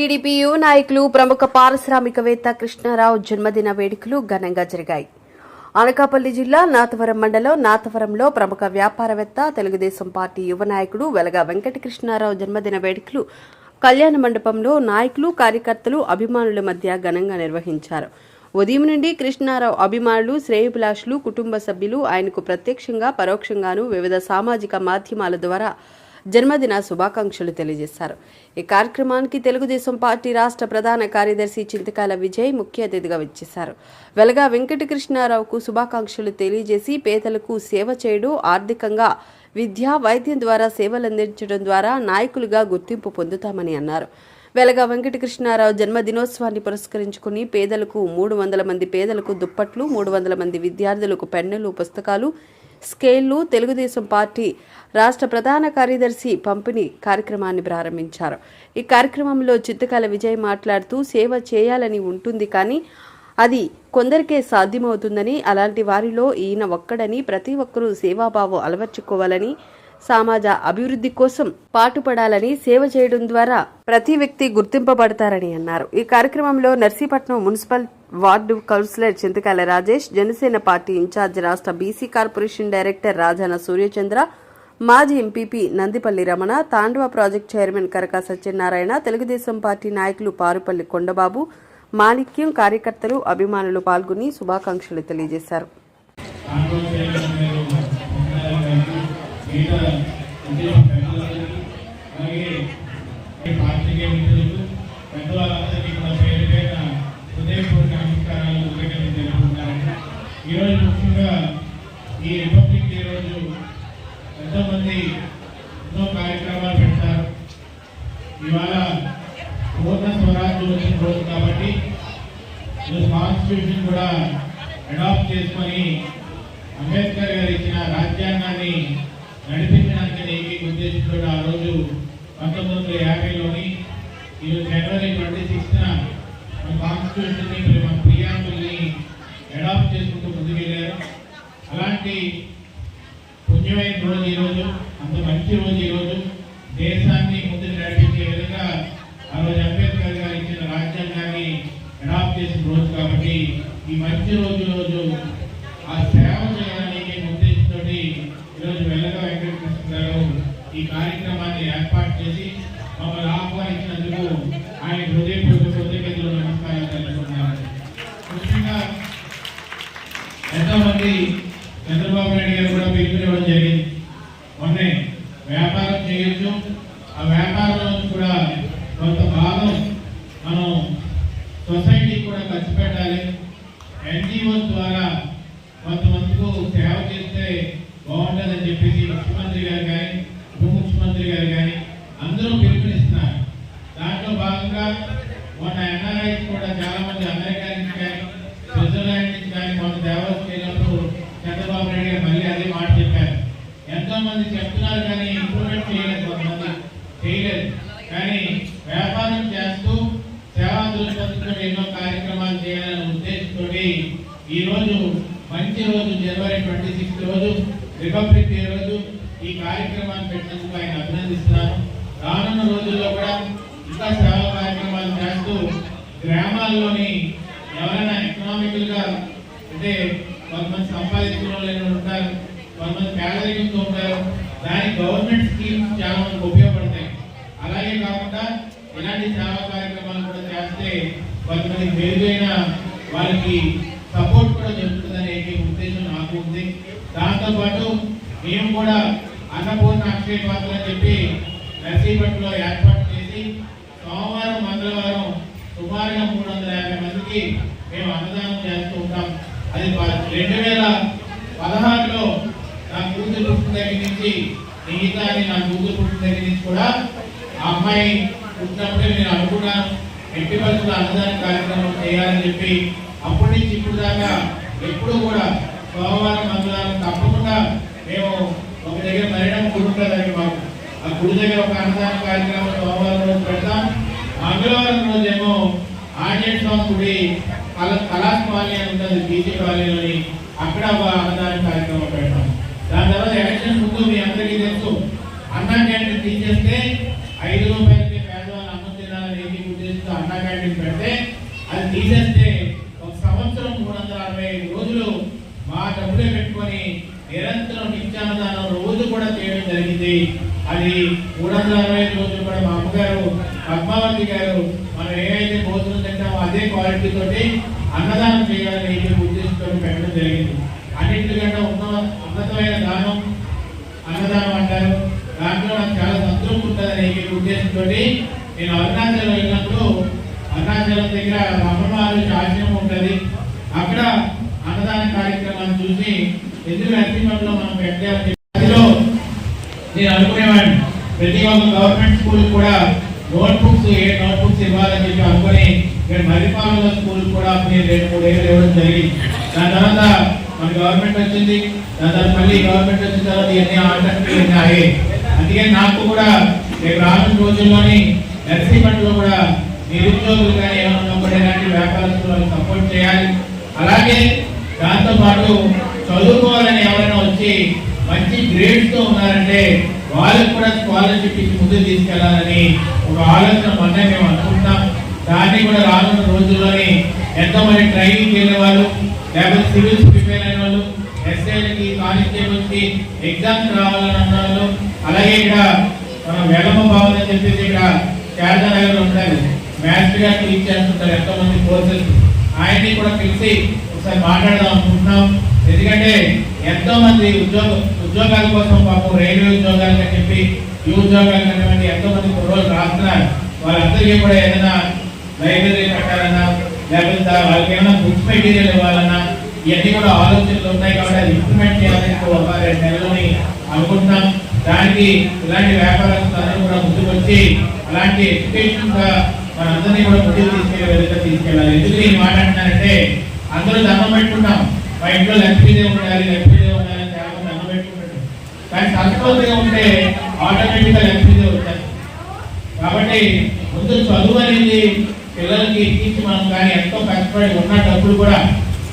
TDP యువ నాయకులు ప్రముఖ పారిశ్రామికవేత్త కృష్ణారావు జన్మదిన వేడుకలు ఘనంగా జరిగాయి. అనకాపల్లి జిల్లా నాతవరం మండలం నాతవరంలో ప్రముఖ వ్యాపారవేత్త తెలుగుదేశం పార్టీ యువ నాయకుడు వెలగా వెంకటకృష్ణారావు జన్మదిన వేడుకలు కళ్యాణ మండపంలో నాయకులు కార్యకర్తలు అభిమానుల మధ్య ఘనంగా నిర్వహించారు. ఉదయం నుండి కృష్ణారావు అభిమానులు శ్రేయభిలాషులు కుటుంబ సభ్యులు ఆయనకు ప్రత్యక్షంగా పరోక్షంగాను వివిధ సామాజిక మాధ్యమాల ద్వారా జన్మదిన శుభాకాంక్షలు తెలియజేశారు. ఈ కార్యక్రమానికి తెలుగుదేశం పార్టీ రాష్ట్ర ప్రధాన కార్యదర్శి చింతకాల విజయ్ ముఖ్య అతిథిగా వచ్చేశారు. వెలగా వెంకటకృష్ణారావుకు శుభాకాంక్షలు తెలియజేసి పేదలకు సేవ చేయడం ఆర్థికంగా విద్య వైద్యం ద్వారా సేవలు అందించడం ద్వారా నాయకులుగా గుర్తింపు పొందుతామని అన్నారు. వెలగా వెంకటకృష్ణారావు జన్మదినోత్సవాన్ని పురస్కరించుకుని పేదలకు మూడు వందల మంది పేదలకు దుప్పట్లు మూడు వందల మంది విద్యార్థులకు పెన్నులు పుస్తకాలు స్కేళ్ళు తెలుగుదేశం పార్టీ రాష్ట్ర ప్రధాన కార్యదర్శి పంపిణీ కార్యక్రమాన్ని ప్రారంభించారు. ఈ కార్యక్రమంలో చిత్తకాల విజయ్ మాట్లాడుతూ సేవ చేయాలని ఉంటుంది కానీ అది కొందరికే సాధ్యమవుతుందని అలాంటి వారిలో ఈయన ఒక్కడని ప్రతి ఒక్కరూ సేవాభావం అలవర్చుకోవాలని సమాజ అభివృద్ధి కోసం పాటుపడాలని సేవ చేయడం ద్వారా ప్రతి వ్యక్తి గుర్తింపబడతారని అన్నారు. ఈ కార్యక్రమంలో Narsipatnam municipal ward councillor Chintakala Rajesh Janasena party in-charge రాష్ట్ర BC corporation director Rajana Suryachandra మాజీ MPP Nandipalli Ramana Tandava project chairman Karaka Satyanarayana Telugu Desam party నాయకులు పారుపల్లి కొండబాబు మాణిక్యం కార్యకర్తలు అభిమానులు పాల్గొని శుభాకాంక్షలు తెలియజేశారు. పార్టీకే మిత్రులకు పెద్దవాళ్ళందరికీ కూడా పేరు పేరున హృదయపూర్వక నమస్కారాలు కృతజ్ఞతలు తెలుపుకుంటారండి ఈరోజు ముఖ్యంగా ఈ రిపబ్లిక్ డే రోజు ఎంతోమంది ఎన్నో కార్యక్రమాలు పెడతారు ఇవాళ పూర్ణ స్వరాజ్యం వచ్చిన రోజు కాబట్టి కాన్స్టిట్యూషన్ కూడా అడాప్ట్ చేసుకొని అంబేద్కర్ గారు ఇచ్చిన రాజ్యాంగాన్ని నడిపించడానికి ఏకైక ఉద్దేశంతో ఆ రోజు పంతొమ్మిది వందల యాభైలోని ఈరోజు జనవరి ట్వంటీ సిక్స్త్న మన కాన్స్టిట్యూషన్ని మన ప్రియాంబుల్ని అడాప్ట్ చేసుకుంటూ ముందుకెళ్ళారు. అలాంటి పుణ్యమైన రోజు ఈరోజు అంత మంచి రోజు ఈరోజు. దేశాన్ని ముందుకు నడిపించే విధంగా ఆ రోజు అంబేద్కర్ గారు ఇచ్చిన రాజ్యాంగాన్ని అడాప్ట్ చేసిన రోజు కాబట్టి ఈ మంచి రోజు రోజు ఆ సేవ చేయడానికి ఉద్దేశంతో ఈరోజు వెల్లగా వెంకటకృష్ణ గారు ఈ కార్యక్రమాన్ని ఏర్పాటు చేసి మమ్మల్ని ఆహ్వానించినందుకు ఆయన హృదయపూర్వక కృతజ్ఞతలు నమస్కారం తెలుపుతున్నాను. ముఖ్యంగా ఎంతోమంది చంద్రబాబు నాయుడు గారు కూడా పిలుపునివ్వడం జరిగింది. మొన్నే వ్యాపారం చేయొచ్చు. ఆ వ్యాపారంలో కూడా కొంత భాగం మనం సొసైటీకి కూడా ఖర్చు పెట్టాలి. ఎన్జిఓ ద్వారా కొంతమందికి సేవ చేస్తే బాగుంటుందని చెప్పేసి ముఖ్యమంత్రి గారు కానీ ఉప ముఖ్యమంత్రి గారు కానీ అందరూ పిలుపునిస్తున్నారు దాంట్లో భాగంగా మొన్న కూడా చాలా మంది అమెరికా నుంచి కానీ స్విట్జర్లాండ్ నుంచి కానీ మొన్న దేవస్ చేయనప్పుడు చంద్రబాబు నాయుడు గారు మళ్ళీ అదే మాట చెప్పారు. ఎంతో మంది చెప్తున్నారు కానీ ఇంప్రూవ్మెంట్ చేయలేదు కొంతమంది. చేయలేదు. కానీ వ్యాపారం చేస్తూ సేవా దృష్టితో ఎన్నో కార్యక్రమాలు చేయాలనే ఉద్దేశంతో ఈరోజు మంచి రోజు జనవరి ట్వంటీ సిక్స్త్ రోజు రిపబ్లిక్ డే రోజు ఈ కార్యక్రమాన్ని పెట్టినందుకు ఆయన అభినందిస్తున్నాను రానున్న రోజుల్లో కూడా ఇంకా సేవా కార్యక్రమాలు చేస్తూ గ్రామాల్లోని ఎవరైనా ఎకనామికల్గా అంటే కొంతమంది సంపాదించిన ఉంటారు కొంతమంది పేదరికంతో ఉంటారు దానికి గవర్నమెంట్ స్కీమ్స్ చాలా మందికి ఉపయోగపడతాయి. అలాగే కాకుండా ఇలాంటి సేవా కార్యక్రమాలు కూడా చేస్తే కొంతమంది మెరుగైన వాళ్ళకి సపోర్ట్ కూడా జరుగుతుందనే ఉద్దేశం నాకు ఉంది. దాంతోపాటు మేము కూడా అన్నపూర్ణ అక్షయ పాత్ర అని చెప్పి నర్సీపట్లో ఏర్పాటు చేసి సోమవారం మంగళవారం సుమారుగా మూడు వందల యాభై మందికి మేము అన్నదానం చేస్తూ ఉంటాం. అది రెండు వేల పదహారులో నా కూతురు పుట్టిన దగ్గర నుంచి మిగతా అని నా కూతురు పుట్టిన దగ్గర నుంచి కూడా ఆ అమ్మాయి పుట్టినప్పుడే నేను అనుకున్నాను ఎట్టి పరిస్థితులు అన్నదాన కార్యక్రమం చేయాలని చెప్పి. అప్పటి నుంచి ఇప్పుడు దాకా ఎప్పుడు కూడా సోమవారం మంగళవారం తప్పకుండా మేము ఒక దగ్గర మరణం గుడి ఉంటుందండి మాకు. ఆ గుడి దగ్గర ఒక అన్నదాన కార్యక్రమం సోమవారం రోజు పెడతాం. మంగళవారం రోజేమో ఆంజనేయస్వామి గుడి కళ కళాస్ అని ఉంటుంది బీసీ కాలనీలోని అక్కడ ఒక అన్నదాన కార్యక్రమం పెడతాం. దాని తర్వాత ఎలక్షన్ ముందు మీ అందరికీ తెలుసు. అన్నా క్యాంటీన్ తీసేస్తే ఐదు రూపాయలకి పేదవాళ్ళు అన్నం తినాలని ఏమి ఉద్దేశంతో అన్నా క్యాంటీన్ పెడితే అది తీసేస్తే ఒక సంవత్సరం మూడు వందల అరవై ఐదు రోజులు మా డబ్బులే పెట్టుకొని నిరంతరం నిత్యాన్నదానం రోజు కూడా చేయడం జరిగింది. అది మూడు వందల అరవై ఐదు రోజులు కూడా మా అమ్మగారు గారు మనం ఏదైతే భోజనం తింటామో అదే క్వాలిటీతో అన్నదానం చేయాలని ఉద్దేశంతో పెట్టడం జరిగింది. అన్నింటికంటే ఉన్న ఉన్నతమైన దానం అన్నదానం అంటారు. దాంట్లో నాకు చాలా సంతృప్తి ఉంటుందని ఉద్దేశంతో నేను అరుణాచలం వెళ్ళినప్పుడు అరుణాచలం దగ్గర రమణాలు ఆశ్రమం ఉంటుంది. అక్కడ అన్నదాన కార్యక్రమాన్ని చూసి ఎందుకు నరసింహంలో మనం పెట్టామని అందులో నేను అనుకునేవాడిని. ప్రతి ఒక్క గవర్నమెంట్ స్కూల్ కూడా నోట్ బుక్స్ ఏ నోట్ బుక్స్ ఇవ్వాలని చెప్పి అనుకుని ఇక్కడ మరిపాలలో స్కూల్ కూడా మీరు రెండు మూడు ఏళ్ళు ఇవ్వడం జరిగింది. దాని తర్వాత మన గవర్నమెంట్ వచ్చింది. దాని తర్వాత మళ్ళీ గవర్నమెంట్ వచ్చిన తర్వాత ఇవన్నీ ఆటంకాలు ఉన్నాయి అందుకే నాకు కూడా రేపు రానున్న రోజుల్లోని నర్సీపట్లో కూడా నిరుద్యోగులు కానీ ఏమైనా కూడా ఇలాంటి వ్యాపారస్తులను సపోర్ట్ చేయాలి. అలాగే దాంతో పాటు చదువుకోవాలని ఎవరైనా వచ్చి మంచి గ్రేడ్స్తో ఉన్నారంటే వాళ్ళకి కూడా స్కాలర్షిప్ ఇచ్చి ముందు తీసుకెళ్ళాలని ఒక ఆలోచన మొన్న మేము అనుకుంటున్నాం దాన్ని కూడా రానున్న రోజుల్లోనే ఎంతోమంది ట్రైనింగ్ వెళ్ళే వాళ్ళు లేకపోతే సివిల్స్ ప్రిపేర్ అయిన వాళ్ళు ఎస్ఐలకి కానిస్టేబుల్స్కి ఎగ్జామ్స్ రావాలని అన్న వాళ్ళు అలాగే ఇక్కడ మన వెలమ భవన్ చెప్పేసి ఇక్కడ శారదానగర్ ఉంటారు. మ్యాథ్స్గా టీచ్ చేస్తుంటారు ఎంతోమంది కోర్సెస్. ఆయన్ని కూడా పిలిచి ఒకసారి మాట్లాడదాం అనుకుంటున్నాం. ఎందుకంటే ఎంతోమంది ఉద్యోగం ఉద్యోగాల కోసం పాపం రైల్వే ఉద్యోగాలు అని చెప్పి ఈ ఉద్యోగాలు అనేటువంటి ఎంతో మంది కుర్రోలు రాస్తున్నారు. వాళ్ళందరికీ కూడా ఏదైనా లైబ్రరీ పెట్టాలన్నా లేకపోతే వాళ్ళకి ఏమైనా బుక్స్ మెటీరియల్ ఇవ్వాలన్నా ఇవన్నీ కూడా ఆలోచనలు ఉన్నాయి కాబట్టి అది ఇంప్లిమెంట్ చేయాలని ఒక రెండు నెలలని అనుకుంటున్నాం. దానికి ఇలాంటి వ్యాపారస్తులు కూడా ముందుకు వచ్చి అలాంటి ఎడ్యుకేషన్ మనందరినీ కూడా ముందుకు తీసుకెళ్ళే విధంగా తీసుకెళ్ళాలి. ఎందుకు ఈ అందరూ దండం పెట్టుకుంటాం. మా ఇంట్లో లక్ష్మీదేవి ఉండాలి లక్ష్మీదేవి ఉండాలి అని చాలా మంది దండం పెట్టుకుంటారు కానీ సంస్కృతిగా ఉంటే ఆటోమేటిక్గా లక్ష్మీదేవి కాబట్టి ముందు చదువు అనేది పిల్లలకి ఇచ్చి మనం కానీ ఎంతో కష్టపడి ఉన్న డబ్బులు కూడా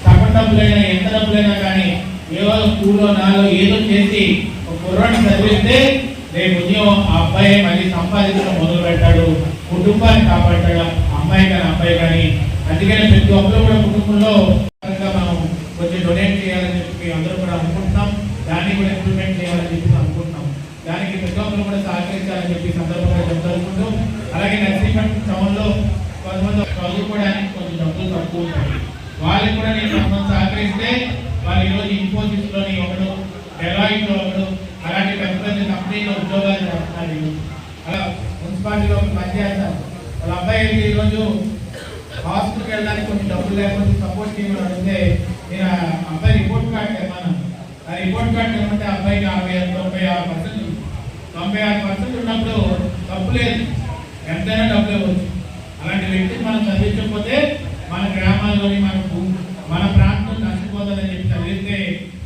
సగం డబ్బులైనా ఎంత డబ్బులైనా కానీ ఏవో స్కూల్లో నాలో ఏదో చేసి ఒక కుర్రాన్ని చదివిస్తే రేపు ఉదయం ఆ అబ్బాయి మళ్ళీ సంపాదించడం మొదలు పెడతాడు కుటుంబాన్ని కాపాడతాడు అమ్మాయి కానీ అబ్బాయి కానీ. అందుకని ప్రతి ఒక్కరు కూడా కుటుంబంలో మనం కొంచెం డొనేట్ చేయాలని చెప్పి అందరూ కూడా అనుకుంటున్నాం. దాన్ని కూడా ఇంప్లిమెంట్ చేయాలని చెప్పి అనుకుంటున్నాం. దానికి ప్రతి ఒక్కరు కూడా సహకరించాలని చెప్పి సందర్భంగా చెప్తానుకుంటూ అలాగే నర్సీపట్నం టౌన్లో కొంతమంది చదువుకోవడానికి కొంచెం డబ్బులు తక్కువ ఉంటాయి. వాళ్ళకి కూడా నేను కొంతమంది సహకరిస్తే వాళ్ళు ఈరోజు ఇన్ఫోసిస్లోని ఒకడు డెలాయిట్లో ఒకడు అలాంటి పెద్ద పెద్ద కంపెనీలో ఉద్యోగాలు చేస్తున్నారు ఈరోజు. అలా మున్సిపాలిటీలో ఒక పనిచేస్తారు వాళ్ళ అబ్బాయి అయితే ఈరోజు హాస్పిటల్కి వెళ్ళడానికి కొంచెం డబ్బులు లేకపోతే సపోర్ట్ చేయమని అడిగితే నేను అబ్బాయి రిపోర్ట్ కార్డ్ తెమ్మాను. రిపోర్ట్ కార్డ్ ఏమంటే అబ్బాయికి అరవై ఆరు తొంభై ఆరు పర్సెంట్ తొంభై ఆరు పర్సెంట్ ఉన్నప్పుడు తప్పు లేదు. ఎంతైనా డబ్బులు ఇవ్వచ్చు. అలాంటి వ్యక్తి మనం చదివించకపోతే మన గ్రామాల్లోని మన మన ప్రాంతం నష్టపోతుందని చెప్పి చదివితే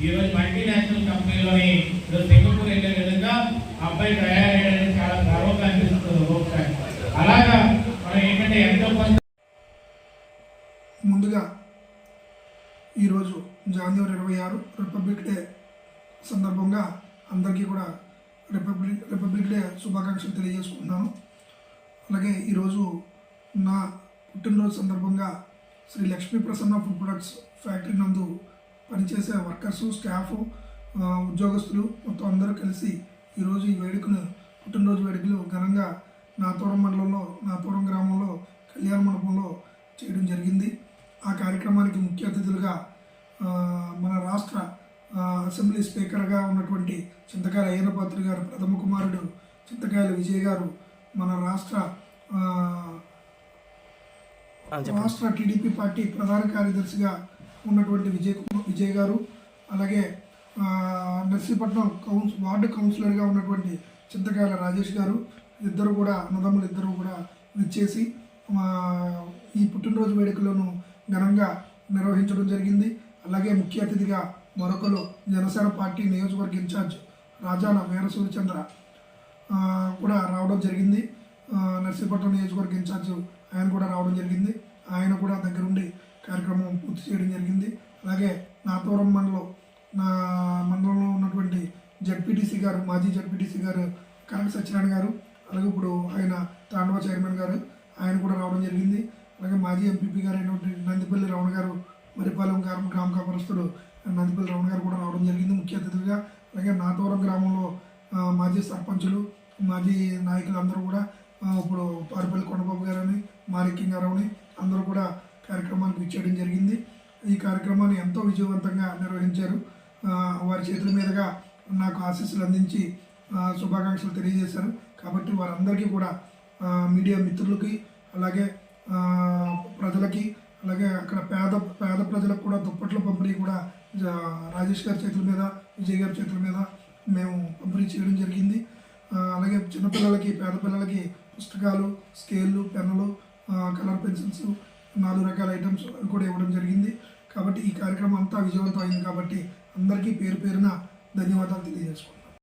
ఈరోజు మల్టీనేషనల్ కంపెనీలోని ఈరోజు సింగపూర్ వెళ్ళే విధంగా అబ్బాయి తయారై చాలా గర్వంగా అనిపిస్తుంది ఒక్కొక్కసారి అలాగా మనం ఏంటంటే ఎంతో కొంత ముందుగా ఈరోజు జనవరి ఇరవై ఆరు రిపబ్లిక్ డే సందర్భంగా అందరికీ కూడా రిపబ్లిక్ రిపబ్లిక్ డే శుభాకాంక్షలు తెలియజేసుకుంటున్నాను. అలాగే ఈరోజు నా పుట్టినరోజు సందర్భంగా Shri Lakshmi Prasanna food products factory నందు పనిచేసే వర్కర్సు స్టాఫ్ ఉద్యోగస్తులు మొత్తం అందరూ కలిసి ఈరోజు ఈ వేడుకను పుట్టినరోజు వేడుకలు ఘనంగా నాతోరం మండలంలో నాతోరం గ్రామంలో కళ్యాణ మండపంలో చేయడం జరిగింది. ఆ కార్యక్రమానికి ముఖ్య అతిథులుగా మన రాష్ట్ర అసెంబ్లీ స్పీకర్గా ఉన్నటువంటి చింతకాయల అయ్యనపాత్రి గారు ప్రథమ కుమారుడు చింతకాయల విజయ్ గారు మన రాష్ట్ర రాష్ట్ర టీడీపీ పార్టీ ప్రధాన కార్యదర్శిగా ఉన్నటువంటి విజయ్ విజయ్ గారు అలాగే నర్సీపట్నం కౌన్స్ వార్డు కౌన్సిలర్గా ఉన్నటువంటి చింతకాయల రాజేష్ గారు ఇద్దరు కూడా అన్నదమ్ములు ఇద్దరు కూడా విచ్చేసి ఈ పుట్టినరోజు వేడుకలను ఘనంగా నిర్వహించడం జరిగింది. అలాగే ముఖ్య అతిథిగా మరొకరు జనసేన పార్టీ నియోజకవర్గ ఇన్ఛార్జ్ రాజాల వీర సూర్యచంద్ర కూడా రావడం జరిగింది. నర్సీపట్నం నియోజకవర్గ ఇన్ఛార్జ్ ఆయన కూడా రావడం జరిగింది. ఆయన కూడా దగ్గరుండి కార్యక్రమం పూర్తి చేయడం జరిగింది. అలాగే నాతోరం మండలం నా మండలంలో ఉన్నటువంటి జడ్పీటీసీ గారు మాజీ జడ్పీటీసీ గారు కనక సత్యనారాయణ గారు అలాగే ఇప్పుడు ఆయన తాండవ చైర్మన్ గారు ఆయన కూడా రావడం జరిగింది. అలాగే మాజీ ఎంపీపీ గారు అయినటువంటి నందిపల్లి రమణ గారు మరిపాలెం గ్రామ గ్రామ కాపరస్తుడు నందిపల్లి రమణ గారు కూడా రావడం జరిగింది. ముఖ్య అతిథిగా అలాగే నాతవరం గ్రామంలో మాజీ సర్పంచులు మాజీ నాయకులు అందరూ కూడా ఇప్పుడు పారిపల్లి కొండబాబు గారని మాణిక్యం గారని అందరూ కూడా కార్యక్రమానికి విచ్చేయడం జరిగింది. ఈ కార్యక్రమాన్ని ఎంతో విజయవంతంగా నిర్వహించారు. వారి చేతుల మీదుగా నాకు ఆశీస్సులు అందించి శుభాకాంక్షలు తెలియజేశారు. కాబట్టి వారందరికీ కూడా మీడియా మిత్రులకి అలాగే ప్రజలకి అలాగే అక్కడ పేద పేద ప్రజలకు కూడా దుప్పట్ల పంపిణీ కూడా రాజేష్ గారి చేతుల మీద విజయ్ గారి చేతుల మీద మేము పంపిణీ చేయడం జరిగింది. అలాగే చిన్నపిల్లలకి పేద పిల్లలకి పుస్తకాలు స్కేళ్ళు పెన్నులు కలర్ పెన్సిల్స్ నాలుగు రకాల ఐటమ్స్ అవి కూడా ఇవ్వడం జరిగింది. కాబట్టి ఈ కార్యక్రమం అంతా విజయవంతం అయింది కాబట్టి అందరికీ పేరు పేరున ధన్యవాదాలు తెలియజేసుకుంటాం